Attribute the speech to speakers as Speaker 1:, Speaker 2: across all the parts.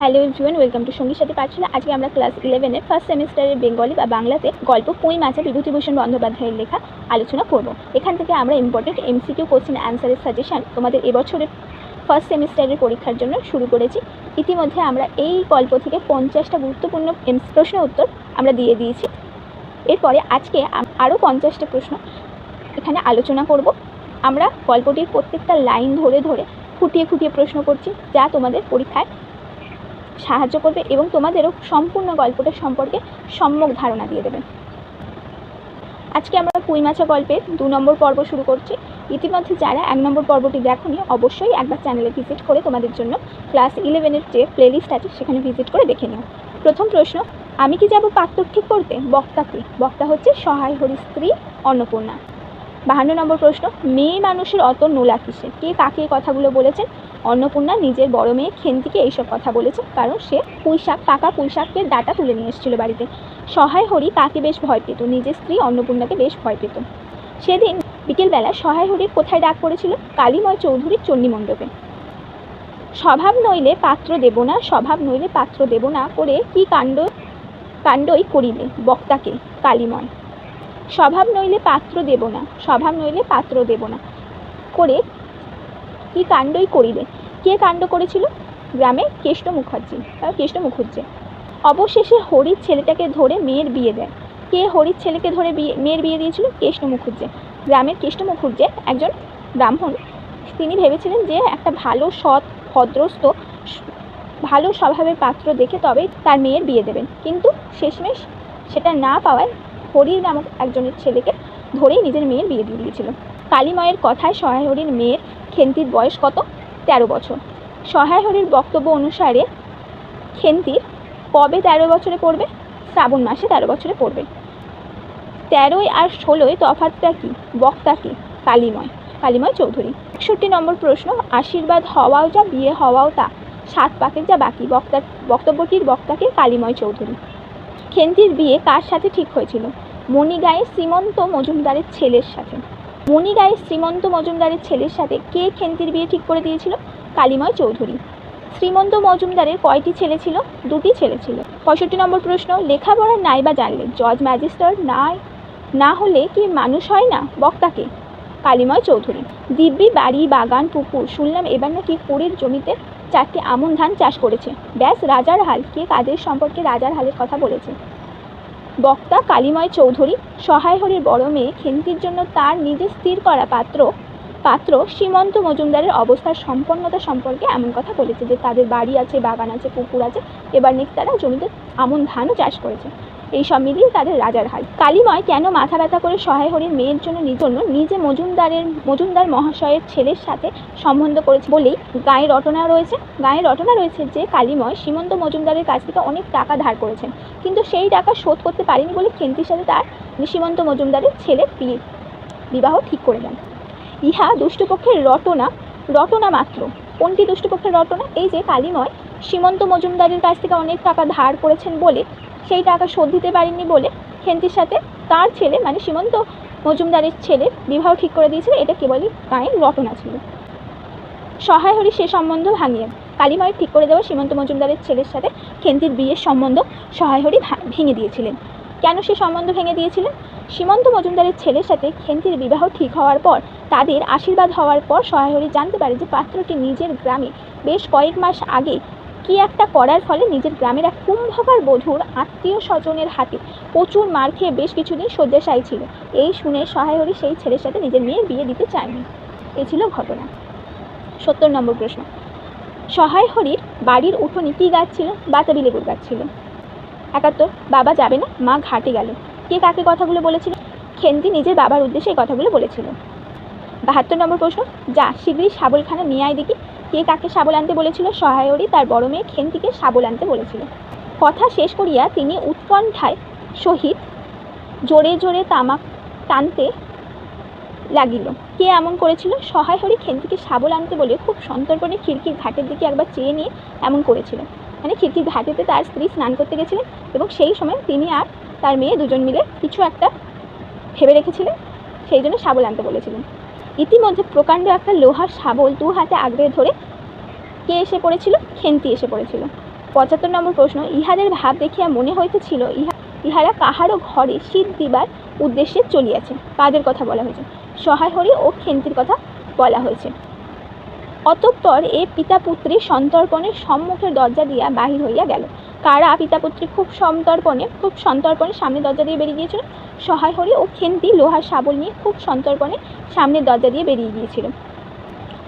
Speaker 1: Hello everyone welcome to সঙ্গীর সাথে পাঠশালা আজকে আমরা ক্লাস ইলেভেনের ফার্স্ট সেমিস্টারের বেঙ্গলি বা বাংলাতে গল্প পুঁই মাছা বিভূতিভূষণ বন্দ্যোপাধ্যায়ের লেখা আলোচনা করব। এখান থেকে আমরা ইম্পর্টেন্ট এমসিকিউ কোশ্চেন অ্যান্সারের সাজেশান তোমাদের এবছরের ফার্স্ট সেমিস্টারের পরীক্ষার জন্য শুরু করেছি। ইতিমধ্যে আমরা এই গল্প থেকে পঞ্চাশটা গুরুত্বপূর্ণ প্রশ্ন উত্তর আমরা দিয়ে দিয়েছি। এরপরে আজকে আরও পঞ্চাশটা প্রশ্ন এখানে আলোচনা করব। আমরা গল্পটির প্রত্যেকটা লাইন ধরে ধরে খুঁটিয়ে খুঁটিয়ে প্রশ্ন করছি যা তোমাদের পরীক্ষায় সাহায্য করবে এবং তোমাদেরও সম্পূর্ণ গল্পটা সম্পর্কে সম্যক ধারণা দিয়ে দেবে। আজকে আমরা পুঁই মাছা গল্পের দু নম্বর পর্ব শুরু করছি। ইতিমধ্যে যারা এক নম্বর পর্বটি দেখোনি, অবশ্যই একবার চ্যানেলে ভিজিট করে তোমাদের জন্য ক্লাস ইলেভেনের যে প্লেলিস্ট আছে, সেখানে ভিজিট করে দেখে নিও। প্রথম প্রশ্ন, আমি কি যাব পাত্র ঠিক করতে বক্তাকে বক্তা হচ্ছে সহায় হরি স্ত্রী অন্নপূর্ণা। বাহান্ন নম্বর প্রশ্ন, মেয়ে মানুষের অত নোলা কিসে কে কাকে কথাগুলো বলেছেন? অন্নপূর্ণা নিজের বড় মেয়ে খেন্তিকে এইসব কথা বলেছে কারণ সে পুঁইশাক, পাকা পুঁইশাকের ডাটা তুলে নিয়ে এসেছিল বাড়িতে। সহায় হরি কাকে বেশ ভয় পেত, নিজের স্ত্রী অন্নপূর্ণাকে বেশ ভয় পেত। সেদিন বিকেলবেলা সহায় হরির কোথায় ডাক পড়েছিল? কালীময় চৌধুরীর চণ্ডী মণ্ডপে। স্বভাব নইলে পাত্র দেব না, স্বভাব নইলে পাত্র দেব না করে কি কাণ্ড, কাণ্ডই করিলে বক্তাকে কালীময়। স্বভাব নইলে পাত্র দেব না, স্বভাব নইলে পাত্র দেব না করে কি কাণ্ডই করিলে কে কাণ্ড করেছিল? গ্রামে কেষ্ট মুখার্জি বা কেষ্ট মুখুজ্জে। অবশেষে হরির ছেলেটাকে ধরে মেয়ের বিয়ে দেয়। কে হরির ছেলেকে ধরে বিয়ে, মেয়ের বিয়ে দিয়েছিল? কেষ্ট মুখুজ্জে। গ্রামের কেষ্ট মুখুজ্জে একজন ব্রাহ্মণ। তিনি ভেবেছিলেন যে একটা ভালো সৎ, ভদ্রস্থ, ভালো স্বভাবের পাত্র দেখে তবে তার মেয়ের বিয়ে দেবেন। কিন্তু শেষমেশ সেটা না পাওয়ায় হরির নামক একজনের ছেলেকে ধরেই নিজের মেয়ের বিয়ে দিয়ে দিয়েছিল। কালীময়ের কথায় সহায় হরির মেয়ের খেন্তির বয়স কত? তেরো বছর। সহায় হরির বক্তব্য অনুসারে খেন্তির কবে তেরো বছরে পড়বে? শ্রাবণ মাসে তেরো বছরে পড়বে। তেরোই আর ষোলোই তফাতটা কি? বক্তা কি? কালীময়। কালীময় চৌধুরী। একষট্টি নম্বর প্রশ্ন, আশীর্বাদ হওয়াও যা, বিয়ে হওয়াও তা। সাত পাকের যা বাকি? বক্তার বক্তব্যটির বক্তাকে কালীময় চৌধুরী। খেন্তির বিয়ে কার সাথে ঠিক হয়েছিল? মণিগায়ে শ্রীমন্ত মজুমদারের ছেলের সাথে। মণিগায়ে শ্রীমন্ত মজুমদারের ছেলের সাথে কে খেন্তির বিয়ে ঠিক করে দিয়েছিল? কালীময় চৌধুরী। শ্রীমন্ত মজুমদারের কয়টি ছেলে ছিল? দুটি ছেলে ছিল। পঁয়ষট্টি নম্বর প্রশ্ন, লেখাপড়া নাই বা জানলে জজ, ম্যাজিস্ট্রেট নাই? না হলে কি মানুষ হয় না? বক্তাকে। কালীময় চৌধুরী, দিব্যি বাড়ি, বাগান, পুকুর শুনলাম এবার নাকি কুড়ির জমিতে চারটি আমন ধান চাষ করেছে। ব্যাস, রাজার হাল। কে কাদের সম্পর্কে রাজার হালের কথা বলেছে? বক্তা কালিময় চৌধুরী, সহায় হরির বড় মেয়ে খেন্তির জন্য তার নিজে স্থির করা পাত্র পাত্র সীমন্ত মজুমদারের অবস্থার সম্পন্নতা সম্পর্কে এমন কথা বলেছে যে তাদের বাড়ি আছে, বাগান আছে, পুকুর আছে, এবার নাকি তারা জমিতে আমন ধানও চাষ করেছে। এই সব মিলিয়ে তাদের রাজার হাল। কালীময় কেন মাথা ব্যথা করে সহায় হরির মেয়ের জন্য জন্য নিজে মজুমদারের, মজুমদার মহাশয়ের ছেলের সাথে সম্বন্ধ করেছে বলেই গায়ে রটনা রয়েছে। গায়ে রটনা রয়েছে যে কালীময় সীমন্ত মজুমদারের কাছ থেকে অনেক টাকা ধার করেছেন। কিন্তু সেই টাকা শোধ করতে পারেনি বলে খেন্তির সাথে তার সীমন্ত মজুমদারের বিয়ে, বিবাহ ঠিক করে দেন। ইহা দুষ্টপক্ষের রটনা রটনা মাত্র। কোনটি দুষ্টপক্ষের রটনা? এই যে কালীময় সীমন্ত মজুমদারের কাছ থেকে অনেক টাকা ধার করেছেন বলে সেই টাকা শোধ দিতে পারেননি বলে খেন্তির সাথে তার ছেলে মানে সীমন্ত মজুমদারের ছেলে, বিবাহ ঠিক করে দিয়েছিল। এটা কেবলই গায়ের রটনা ছিল। সহায় হরি সে সম্বন্ধ ভাঙিয়ে কালীময়ের ঠিক করে দেওয়া সীমন্ত মজুমদারের ছেলের সাথে খেন্তির বিয়ের সম্বন্ধ সহায় হরি ভেঙে দিয়েছিলেন। কেন সে সম্বন্ধ ভেঙে দিয়েছিলেন? সীমন্ত মজুমদারের ছেলের সাথে খেন্তির বিবাহ ঠিক হওয়ার পর, তাদের আশীর্বাদ হওয়ার পর সহায় হরি জানতে পারে যে পাত্রটি নিজের গ্রামে বেশ কয়েক মাস আগে কি একটা করার ফলে নিজের গ্রামের এক কুম্ভকার বধূর আত্মীয় স্বজনের হাতে প্রচুর মার খেয়ে বেশ কিছুদিন শয্যাশায়ী ছিল। এই শুনে সহায় হরি সেই ছেলের সাথে নিজের মেয়ে বিয়ে দিতে চায়নি। এ ছিল ঘটনা। সত্তর নম্বর প্রশ্ন। সহায় হরির বাড়ির উঠোনে কী গাছ ছিল? বাতাবি লেবুর গাছ ছিল। একাত্তর, বাবা যাবে না? মা ঘাটে গেল। কে কাকে কথাগুলো বলেছিল? খেন্দি নিজের বাবার উদ্দেশ্যে এই কথাগুলো বলেছিল। বাহাত্তর নম্বর প্রশ্ন। যা শীঘ্রই সাবলখানা নিয়ে আয় দেখি। কে কাকে শাবল আনতে বলেছিল সহায়রী তার বড় মেয়ে খেন্তিকে শাবল আনতে বলেছিল। কথা শেষ করিয়া তিনি উৎকণ্ঠায় সহিত জোরে জোরে তামাক টানতে লাগিল। কে এমন করেছিল? সহায় হরি খেন্তিকে শাবল আনতে বলে খুব সন্তর্পণে খিড়কির ঘাটের দিকে একবার চেয়ে নিয়ে এমন করেছিল। মানে খিড়কির ঘাটেতে তার স্ত্রী স্নান করতে গেছিলেন এবং সেই সময় তিনি আর তার মেয়ে দুজন মিলে কিছু একটা ভেবে রেখেছিলেন, সেই জন্য শাবল আনতে বলেছিলেন। ইতিমধ্যে প্রকাণ্ড একটা লোহার শাবল দু হাতে আগড়ে ধরে কে এসে পড়েছিল? খেন্তি এসে পড়েছিল। পঁচাত্তর নম্বর প্রশ্ন, ইহাদের ভাব দেখিয়া মনে হইতেছিল ইহা ইহারা কাহারও ঘরে শীত দিবার উদ্দেশ্যে চলিয়াছে। কাদের কথা বলা হয়েছে? সহায় হরি ও খেন্তির কথা বলা হয়েছে। অতঃপর এ পিতা পুত্রী সন্তর্পণের সম্মুখের দরজা দিয়া বাহির হইয়া গেল। কারা পিতা পুত্রী খুব সন্তর্পণে খুব সন্তর্পণে সামনের দরজা দিয়ে বেরিয়ে গিয়েছিল। সহায় হরি ও খেন্তি লোহার শাবল নিয়ে খুব সন্তর্পণে সামনের দরজা দিয়ে বেরিয়ে গিয়েছিল।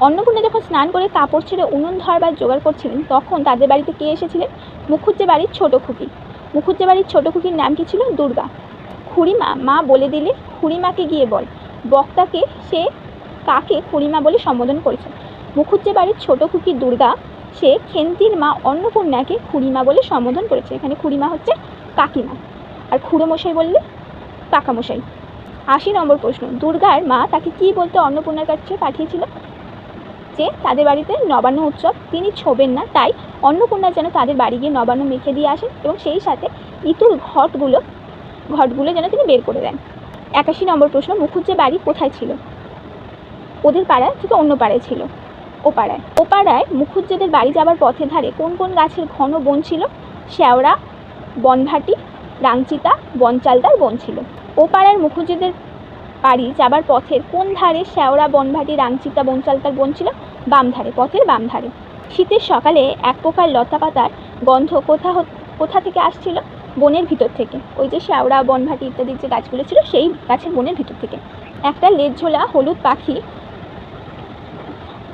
Speaker 1: অন্নপূর্ণা যখন স্নান করে কাপড় ছেড়ে উনুন ধরবার জোগাড় করছিলেন, তখন তাদের বাড়িতে কে এসেছিলেন? মুখুজ্জে বাড়ির ছোট খুকি। মুখুজ্জে বাড়ির ছোট খুকির নাম কি ছিল? দুর্গা। খুড়িমা, মা বলে দিলে খুড়িমাকে গিয়ে বল। বক্তাকে সে কাকে খুড়িমা বলে সম্বোধন করেছে মুখুজ্জে বাড়ির ছোট খুকি দুর্গা সে খেন্তির মা অন্নপূর্ণাকে খুড়িমা বলে সম্বোধন করেছে। এখানে খুড়িমা হচ্ছে কাকিমা। আর খুড়োমশাই বললে কাকামশাই। আশি নম্বর প্রশ্ন, দুর্গার মা তাকে কি বলতে অন্নপূর্ণার কাছে পাঠিয়েছিল? যে তাদের বাড়িতে নবান্ন উৎসব, তিনি ছোবেন না, তাই অন্নপূর্ণা যেন তাদের বাড়ি গিয়ে নবান্ন মেখে দিয়ে আসেন এবং সেই সাথে ইতুর ঘটগুলো ঘটগুলো যেন তিনি বের করে দেন। একাশি নম্বর প্রশ্ন, মুখুজ্জে বাড়ি কোথায় ছিল? ওদের পাড়ায় থেকে অন্য পাড়ায় ছিল। ও পাড়ায়। পাড়ায় মুখুজ্জেদের বাড়ি যাবার পথে ধারে কোন কোন গাছের ঘন বন ছিল? শ্যাওড়া, বনভাটি রাংচিতা বনচালদার বন ছিল। ও পাড়ার মুখুজ্জেদের বাড়ি যাবার পথের কোন ধারে শ্যাওড়া, বনভাটি রাংচিতা বনচালতার বন ছিল? বাম ধারে, পথের বাম ধারে। শীতের সকালে এক প্রকার লতা পাতার গন্ধ কোথা কোথা থেকে আসছিল? বনের ভিতর থেকে। ওই যে শ্যাওড়া, বনভাটি ইত্যাদি যে গাছগুলো ছিল, সেই গাছের বনের ভিতর থেকে। একটা লেজ ঝোলা হলুদ পাখি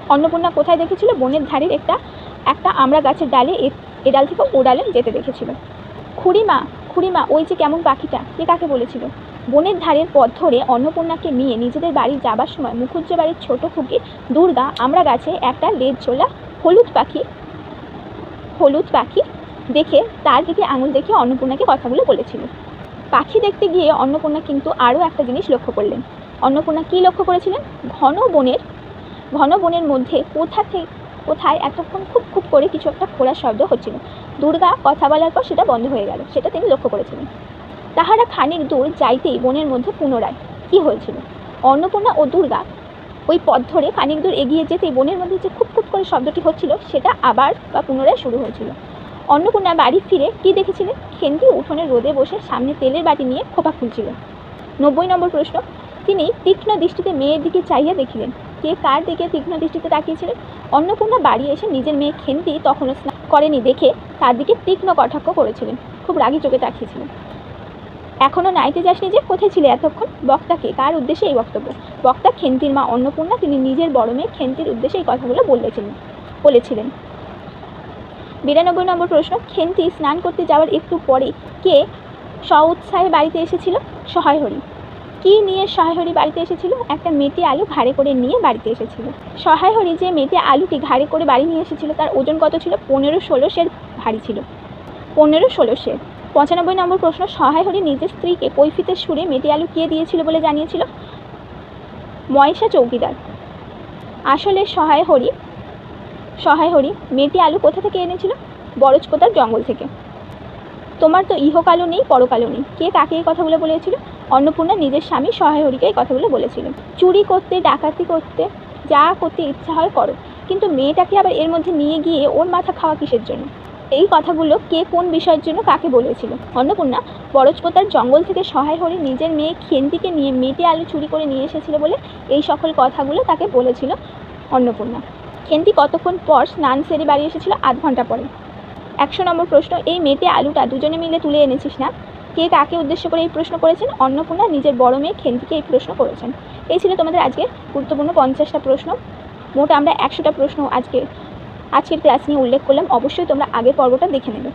Speaker 1: অন্নপূর্ণা কোথায় দেখেছিল? বনের ধারের একটা একটা আমরা গাছের ডালে, এ- ডাল থেকে ও ডালে যেতে দেখেছিল। খুড়িমা খুড়িমা, ওই যে কেমন পাখিটা? কে কাকে বলেছিল? বনের ধারের পথ ধরে অন্নপূর্ণাকে নিয়ে নিজেদের বাড়ি যাবার সময় মুখুজ্জে বাড়ির ছোট খুকি, দুর্গা, আমরা গাছে একটা লেজ ঝোলা হলুদ পাখি হলুদ পাখি দেখে, তার দিকে আঙুল দেখে অন্নপূর্ণাকে কথাগুলো বলেছিল। পাখি দেখতে গিয়ে অন্নপূর্ণা কিন্তু আরও একটা জিনিস লক্ষ্য করলেন। অন্নপূর্ণা কী লক্ষ্য করেছিলেন? ঘন বনের ঘন বনের মধ্যে কোথা থেকে কোথায় এতক্ষণ খুব খুব করে কিছু একটা খোঁড়ার শব্দ হচ্ছিল। দুর্গা কথা বলার পর সেটা বন্ধ হয়ে গেল, সেটা তিনি লক্ষ্য করেছিলেন। তাহারা খানিক দূর যাইতেই বনের মধ্যে পুনরায় কী হয়েছিল? অন্নপূর্ণা ও দুর্গা ওই পথ ধরে খানিক দূর এগিয়ে যেতেই বনের মধ্যে যে খুব খুব করে শব্দটি হচ্ছিল, সেটা আবার বা পুনরায় শুরু হয়েছিল। অন্নপূর্ণা বাড়ি ফিরে কি দেখেছিলেন? খেন্তি উঠোনে রোদে বসে সামনে তেলের বাটি নিয়ে খোপা খুলছিল নব্বই নম্বর প্রশ্ন, তিনি তীক্ষ্ণ দৃষ্টিতে মেয়ের দিকে চাইয়া দেখিলেন। কে কার দিকে তীক্ষ্ণ দৃষ্টিতে তাকিয়েছিলেন অন্নপূর্ণা বাড়ি এসে নিজের মেয়ে খেন্তি তখনও স্নান করেনি দেখে তার দিকে তীক্ষ্ণ কটাক্ষ করেছিলেন। খুব রাগী চোখে তাকিয়েছিলেন। এখনও নাইতে যাসনি যে? কোথায় ছিলে এতক্ষণ? বক্তাকে কার উদ্দেশ্যে এই বক্তব্য? বক্তা খেন্তির মা অন্নপূর্ণা তিনি নিজের বড় মেয়ে খেন্তির উদ্দেশ্যে এই কথাগুলো বলেছিলেন বলেছিলেন। বিরানব্বই নম্বর প্রশ্ন, খেন্তি স্নান করতে যাওয়ার একটু পরে কে স্ব উৎসাহে বাড়িতে এসেছিল? সহায় হরি কি নিয়ে সহায় হরি বাড়িতে এসেছিল? একটা মেটে আলু ঘাড়ে করে নিয়ে বাড়িতে এসেছিল। সহায় হরি যে মেটে আলুটি ঘাড়ে করে বাড়ি নিয়ে এসেছিল, তার ওজন কত ছিল? পনেরো ষোলো সের ভারী ছিল। পনেরো ষোলো সের। পঁচানব্বই নম্বর প্রশ্ন, সহায় হরি নিজের স্ত্রীকে কৈফিতের সুরে মেটে আলু কে দিয়েছিল বলে জানিয়েছিল? ময়সা চৌকিদার। আসলে সহায় হরি সহায় হরি মেটে আলু কোথা থেকে এনেছিল? বরজকোতার জঙ্গল থেকে। তোমার তো ইহকালও নেই, পরকালও নেই। কে কাকে এই কথাগুলো বলেছিল? অন্নপূর্ণা নিজের স্বামী সহায় হরিকে এই কথাগুলো বলেছিল চুরি করতে, ডাকাতি করতে যা করতে ইচ্ছা হয় করো, কিন্তু মেয়েটাকে আবার এর মধ্যে নিয়ে গিয়ে ওর মাথা খাওয়া কিসের জন্য? এই কথাগুলো কে কোন বিষয়ের জন্য কাকে বলেছিল? অন্নপূর্ণা বরজকোতার জঙ্গল থেকে সহায় হরি নিজের মেয়ে খেন্তিকে নিয়ে মেটে আলু চুরি করে নিয়ে এসেছিল বলে এই সকল কথাগুলো তাকে বলেছিল অন্নপূর্ণা। খেন্তি কতক্ষণ পর স্নান সেরে বাড়ি এসেছিল আধ ঘণ্টা পরে। একশো নম্বর প্রশ্ন, এই মেটে আলুটা দুজনে মিলে তুলে এনেছিস না? কে কাকে উদ্দেশ্য করে এই প্রশ্ন করেছেন? অন্নপূর্ণা, নিজের বড় মেয়ে খেন্তিকে এই প্রশ্ন করেছেন। এই ছিল তোমাদের আজকে গুরুত্বপূর্ণ পঞ্চাশটা প্রশ্ন। মোট আমরা একশোটা প্রশ্ন আজকে, আজকের ক্লাস নিয়ে উল্লেখ করলাম। অবশ্যই তোমরা আগের পর্বটা দেখে নেবে।